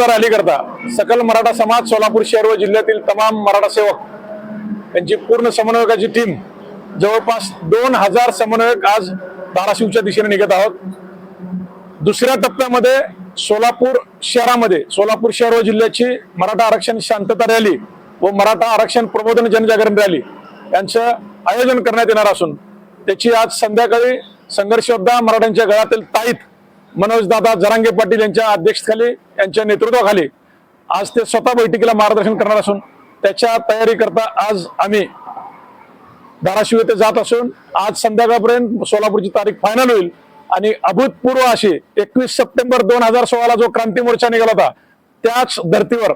Rally करता. सकल मराठा समाज सोलापूर शहर व जिल्ह्यातील तमाम मराठा सेवक यांची पूर्ण समन्वयकाची टीम जवळपास दोन हजार समन्वयक आज धाराशिवच्या दिशेने निघत आहोत. दुसऱ्या टप्प्यामध्ये सोलापूर शहरामध्ये सोलापूर शहर व जिल्ह्याची मराठा आरक्षण शांतता रॅली व मराठा आरक्षण प्रबोधन जनजागरण रॅली यांचं आयोजन करण्यात येणार असून त्याची आज संध्याकाळी संघर्षोद्धा मराठ्यांच्या गळातील ताईत मनोजदादा जरांगे पाटील यांच्या अध्यक्षतेखाली यांच्या नेतृत्वाखाली आज ते स्वतः बैठकीला मार्गदर्शन करणार असून त्याच्या तयारी करता आज आम्ही धाराशिव येथे जात असून आज संध्याकाळपर्यंत सोलापूरची तारीख फायनल होईल. आणि अभूतपूर्व अशी एकवीस सप्टेंबर दोन हजार सोळाला जो क्रांती मोर्चा निघाला होता त्याच धर्तीवर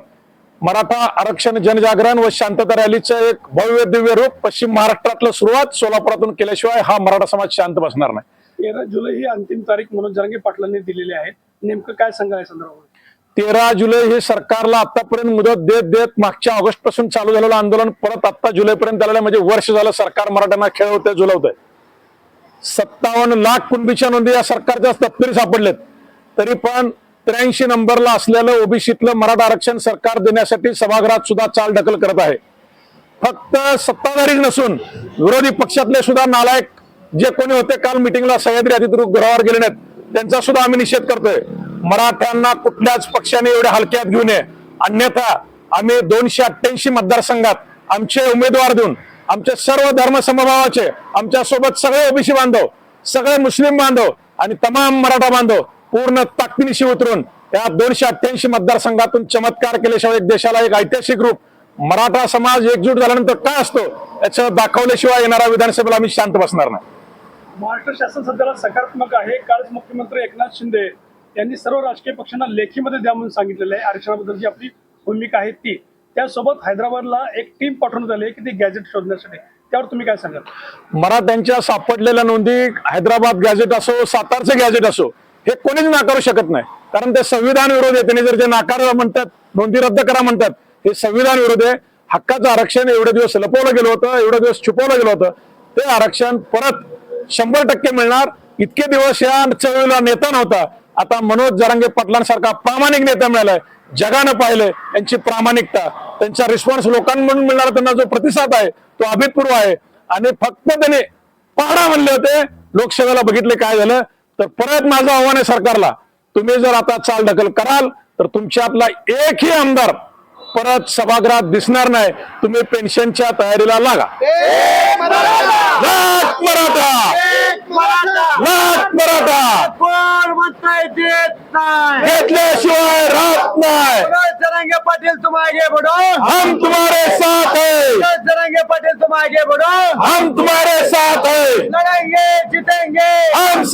मराठा आरक्षण जनजागरण व शांतता रॅलीचं एक भव्य दिव्य रूप पश्चिम महाराष्ट्रातलं सुरुवात सोलापुरातून केल्याशिवाय हा मराठा समाज शांत बसणार नाही. तेरा जुलै ही अंतिम तारीख म्हणून जरांगे पाटलांनी दिलेली आहे. नेमकं काय सांगा या संदर्भात? तेरा जुलै हे सरकारला आतापर्यंत मुदत देत देत मागच्या ऑगस्टपासून चालू झालेलं आंदोलन परत आता जुलैपर्यंत आलेलं म्हणजे वर्ष झालं सरकार मराठ्यांना खेळवतंय जुलवतंय सत्तावन्न लाख कुणबीच्या नोंदी या सरकारच्या तत्तरी सापडलेत. तरी पण त्र्याऐंशी नंबरला असलेलं ओबीसीतलं मराठा आरक्षण सरकार देण्यासाठी सभागृहात सुद्धा चाल ढकल करत आहे. फक्त सत्ताधारी नसून विरोधी पक्षातले सुद्धा नालायक जे कोणी होते काल मिटिंगला सह्याद्री अतिथीगृहावर गेले नाहीत त्यांचा सुद्धा आम्ही निषेध करतोय. मराठ्यांना कुठल्याच पक्षाने एवढ्या हलक्यात घेऊ नये. अन्यथा आम्ही दोनशे अठ्ठ्याऐंशी मतदारसंघात आमचे उमेदवार देऊन आमच्या सर्व धर्म समभावाचे आमच्यासोबत सगळे ओबीसी बांधव सगळे मुस्लिम बांधव आणि तमाम मराठा बांधव पूर्ण ताकदीनिशी उतरून या दोनशे अठ्ठ्याऐंशी मतदारसंघातून चमत्कार केल्याशिवाय एक देशाला एक ऐतिहासिक रूप मराठा समाज एकजूट झाल्यानंतर काय असतो याचं दाखवल्याशिवाय येणाऱ्या विधानसभेला आम्ही शांत बसणार नाही. महाराष्ट्र शासन सध्याला सकारात्मक आहे. कालच मुख्यमंत्री एकनाथ शिंदे यांनी सर्व राजकीय पक्षांना लेखीमध्ये द्या म्हणून सांगितलेलं आहे. आरक्षणाबद्दल जी आपली भूमिका आहे ती. त्यासोबत हैदराबादला एक टीम पाठवण्यात आली आहे की ती गॅजेट शोधण्यासाठी. त्यावर तुम्ही काय सांगाल? मराठ्यांच्या सापडलेल्या नोंदी हैदराबाद गॅजेट असो सातारचे गॅजेट असो हे कोणीच नाकारू शकत नाही. कारण ते संविधान विरोध आहे. त्यांनी जर ते नाकार म्हणतात नोंदी रद्द करा म्हणतात हे संविधान विरोध आहे. हक्काचं आरक्षण एवढे दिवस लपवलं गेलं होतं एवढे दिवस छुपवलं गेलं होतं. ते आरक्षण परत शंभर टक्के मिळणार. इतके दिवस या चळवळीला नेता नव्हता. आता मनोज जरांगे पाटलांसारखा प्रामाणिक नेता मिळालाय. जगानं पाहिलंय त्यांची प्रामाणिकता. त्यांचा रिस्पॉन्स लोकांमधून मिळणारा त्यांना जो प्रतिसाद आहे तो अभूतपूर्व आहे. आणि फक्त त्याने पहाडा म्हणले होते लोकसभेला बघितले काय झालं तर परत माझं आव्हान आहे सरकारला. तुम्ही जर आता चाल ढकल कराल तर तुमच्यातला एकही आमदार परत सभागृहात दिसणार नाही. तुम्ही पेन्शनच्या तयारीला लागा. लाख मराठा! लाख मराठा! घेतल्याशिवाय राहत नाही. जरांगे पाटील तुम आगे बढ़ो हम तुम्हारे साथ है. जरांगे पाटील तुम आगे बढ़ो हम तुम्हारे साथ है. लड़ेंगे जीतेंगे। हम